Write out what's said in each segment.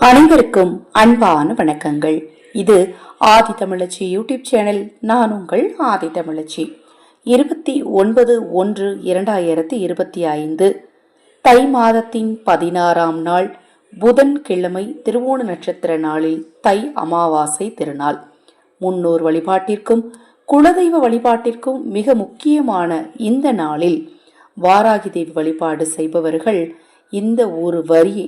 அனைவருக்கும் அன்பான வணக்கங்கள். இது ஆதி தமிழச்சி யூடியூப் சேனல். நான் உங்கள் ஆதி தமிழச்சி. இருபத்தி ஒன்பது ஒன்று இரண்டாயிரத்தி இருபத்தி ஐந்து தை மாதத்தின் பதினாறாம் நாள் புதன்கிழமை திருவோண நட்சத்திர நாளில் தை அமாவாசை திருநாள். முன்னோர் வழிபாட்டிற்கும் குலதெய்வ வழிபாட்டிற்கும் மிக முக்கியமான இந்த நாளில் வாராகி தேவி வழிபாடு செய்பவர்கள் இந்த ஒரு வரியை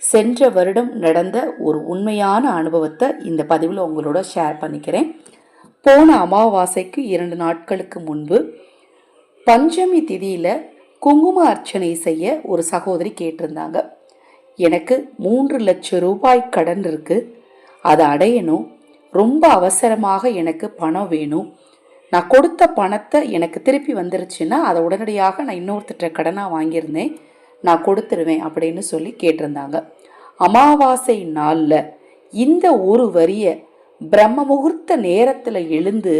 சென்ற வருடம் நடந்த ஒரு உண்மையான அனுபவத்தை இந்த பதிவில் உங்களோட ஷேர் பண்ணிக்கிறேன். போன அமாவாசைக்கு இரண்டு நாட்களுக்கு முன்பு பஞ்சமி திதியில் குங்கும அர்ச்சனை செய்ய ஒரு சகோதரி கேட்டிருந்தாங்க. எனக்கு மூன்று லட்சம் ரூபாய் கடன் இருக்குது அதை அடையணும். ரொம்ப அவசரமாக எனக்கு பணம் வேணும். நான் கொடுத்த பணத்தை எனக்கு திருப்பி வந்துருச்சுன்னா அதை உடனடியாக நான் இன்னொருத்தட்ட கடனாக வாங்கியிருந்தேன். நான் கொடுத்துருவேன் அப்படின்னு சொல்லி கேட்டிருந்தாங்க. அமாவாசை நாளில் இந்த ஒரு வரியை பிரம்ம முகூர்த்த நேரத்தில் எழுந்து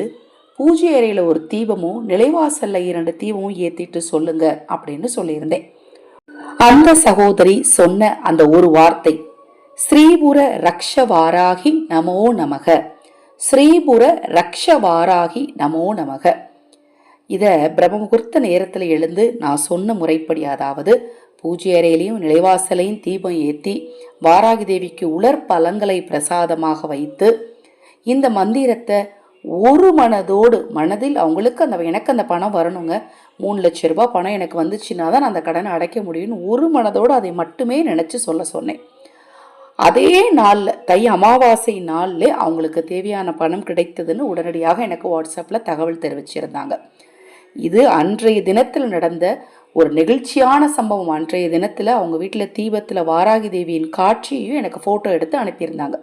பூஜை அறையில் ஒரு தீபமும் நிலைவாசல்ல இரண்டு தீபமும் ஏற்றிட்டு சொல்லுங்க அப்படின்னு சொல்லியிருந்தேன். அந்த சகோதரி சொன்ன அந்த ஒரு வார்த்தை ஸ்ரீபுர ரக்ஷவாராகி நமோ நமக. ஸ்ரீபுர ரக்ஷவாராகி நமோ நமக. இதை பிரம்ம முகூர்த்த நேரத்தில் எழுந்து நான் சொன்ன முறைப்படி அதாவது பூஜை அறையிலையும் நிலைவாசலையும் தீபம் ஏற்றி வாராகி தேவிக்கு உலர் பழங்களை பிரசாதமாக வைத்து இந்த மந்திரத்தை ஒரு மனதோடு மனதில் அவங்களுக்கு அந்த எனக்கு அந்த பணம் வரணுங்க. மூணு லட்ச ரூபாய் பணம் எனக்கு வந்துச்சுன்னா தான் நான் அந்த கடனை அடைக்க முடியும்னு ஒரு மனதோடு அதை மட்டுமே நினச்சி சொல்ல சொன்னேன். அதே நாளில் தை அமாவாசை நாளில் அவங்களுக்கு தேவையான பணம் கிடைத்ததுன்னு உடனடியாக எனக்கு வாட்ஸ்அப்பில் தகவல் தெரிவிச்சிருந்தாங்க. இது அன்றைய தினத்தில் நடந்த ஒரு நெகிழ்ச்சியான சம்பவம். அன்றைய தினத்தில் அவங்க வீட்டில் தீபத்தில் வாராகி தேவியின் காட்சியையும் எனக்கு ஃபோட்டோ எடுத்து அனுப்பியிருந்தாங்க.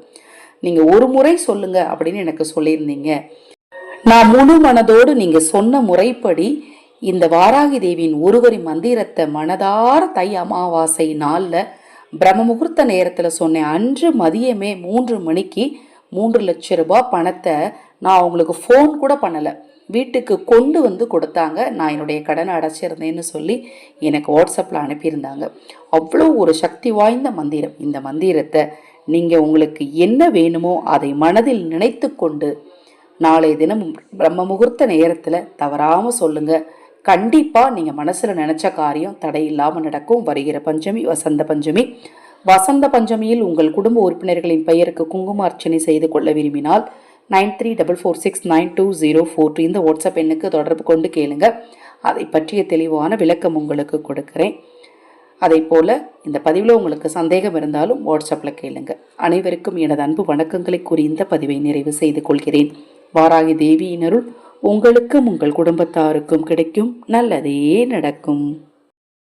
நீங்கள் ஒரு முறை சொல்லுங்க அப்படின்னு எனக்கு சொல்லியிருந்தீங்க. நான் முழு மனதோடு நீங்கள் சொன்ன முறைப்படி இந்த வாராகி தேவியின் ஒருவரி மந்திரத்தை மனதார தை அமாவாசை நாளில் பிரம்ம முகூர்த்த நேரத்தில் சொன்னேன். அன்று மதியமே மூன்று மணிக்கு மூன்று லட்ச ரூபாய் பணத்தை நான் அவங்களுக்கு ஃபோன் கூட பண்ணலை. வீட்டுக்கு கொண்டு வந்து கொடுத்தாங்க. நான் என்னுடைய கடனை அடைச்சிருந்தேன்னு சொல்லி எனக்கு வாட்ஸ்அப்பில் அனுப்பியிருந்தாங்க. அவ்வளோ ஒரு சக்தி வாய்ந்த மந்திரம். இந்த மந்திரத்தை நீங்கள் உங்களுக்கு என்ன வேணுமோ அதை மனதில் நினைத்து கொண்டு நாளைய தினம் பிரம்ம முகூர்த்த நேரத்தில் தவறாமல் சொல்லுங்கள் கண்டிப்பாக நீங்கள் மனசில் நினச்ச காரியம் தடையில்லாமல் நடக்கும். வருகிற பஞ்சமி வசந்த பஞ்சமி. வசந்த பஞ்சமியில் உங்கள் குடும்ப உறுப்பினர்களின் பெயருக்கு குங்கும அர்ச்சனை செய்து கொள்ள விரும்பினால் nine three double four six nine two zero four two இந்த வாட்ஸ்அப் எண்ணுக்கு தொடர்பு கொண்டு கேளுங்க. அதை பற்றிய தெளிவான விளக்கம் உங்களுக்கு கொடுக்குறேன். அதே போல் இந்த பதிவில் உங்களுக்கு சந்தேகம் இருந்தாலும் வாட்ஸ்அப்பில் கேளுங்க. அனைவருக்கும் எனது அன்பு வணக்கங்களை கூறி இந்த பதிவை நிறைவு செய்து கொள்கிறேன். வாராகி தேவியினருள் உங்களுக்கும் உங்கள் குடும்பத்தாருக்கும் கிடைக்கும். நல்லதே நடக்கும்.